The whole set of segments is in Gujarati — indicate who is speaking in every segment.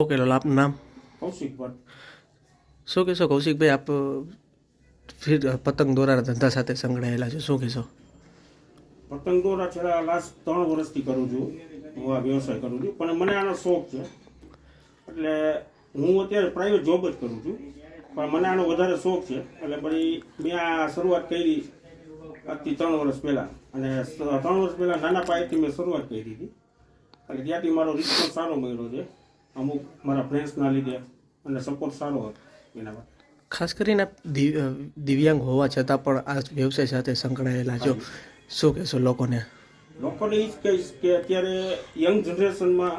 Speaker 1: ઓકે લોલ આપનું નામ
Speaker 2: કૌશિક ભટ્ટ
Speaker 1: શું કહેશો કૌશિકભાઈ આપ ફિર પતંગ દોરાના ધંધા સાથે સંકળાયેલા છો શું કહેશો
Speaker 2: પતંગ દોરા છેલ્લા લાસ્ટ ત્રણ વર્ષથી કરું છું હું આ વ્યવસાય કરું છું પણ મને આનો શોખ છે એટલે હું અત્યારે પ્રાઇવેટ જોબ જ કરું છું પણ મને આનો વધારે શોખ છે એટલે પછી મેં આ શરૂઆત કરી આજથી ત્રણ વર્ષ પહેલાં અને ત્રણ વર્ષ પહેલાં નાના પાયેથી મેં શરૂઆત કરી હતી એટલે ત્યાંથી મારો રિસ્પોન્સ સારો મળ્યો છે અમુક મારા ફ્રેન્ડ્સના લીધે અને સપોર્ટ સારો હતો એના માટે
Speaker 1: ખાસ કરીને દિવ્યાંગ હોવા છતાં પણ આ વ્યવસાય સાથે સંકળાયેલા છો. શું કહેશો લોકોને?
Speaker 2: લોકોને એ જ કહીશ કે અત્યારે યંગ જનરેશનમાં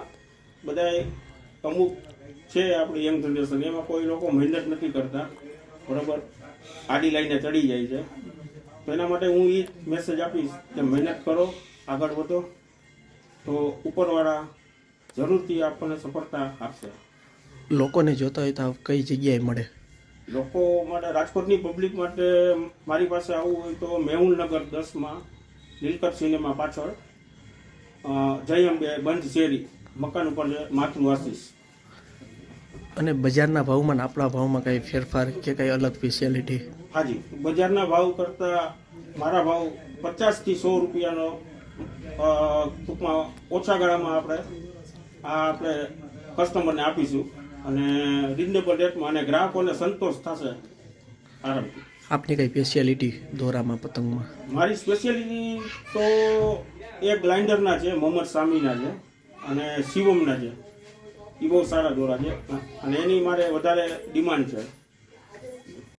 Speaker 2: બધાય અમુક છે આપણી યંગ જનરેશન એમાં કોઈ લોકો મહેનત નથી કરતા. બરાબર? આડી લાઈને ચડી જાય છે. તો એના માટે હું એ મેસેજ આપીશ કે મહેનત કરો આગળ વધો. તો ઉપરવાળા જરૂરથી આપણને સફળતા આપશે.
Speaker 1: લોકોને જોતા હોય તો કઈ જગ્યાએ મળે?
Speaker 2: લોકો માટે રાજકોટની પબ્લિક માટે મારી પાસે આવવું હોય તો મેહુલનગર દસમાં નીલકંઠ સિનેમા પાછળ જય અંબે બંધ શેરી મકાન ઉપર માતૃવાસીસ
Speaker 1: અને બજારના ભાવમાં આપણા ભાવમાં કઈ ફેરફાર કે કઈ અલગ સ્પેશિયાલિટી
Speaker 2: હાજી બજારના ભાવ કરતાં મારા ભાવ પચાસથી સો રૂપિયાનો ટૂંકમાં ઓછા ગાળામાં આપણે આ આપણે કસ્ટમરને આપીશું. અને રિઝનેબલ રેટમાં અને ગ્રાહકોને સંતોષ થશે આરામથી.
Speaker 1: આપની કઈ સ્પેશિયાલિટી દોરામાં પતંગમાં?
Speaker 2: મારી સ્પેશિયાલિટી તો એક ગ્લાઇન્ડરના છે મોહમ્મદ સામીના છે અને શિવમના છે. એ બહુ સારા દોરા છે. અને એની મારે વધારે ડિમાન્ડ છે.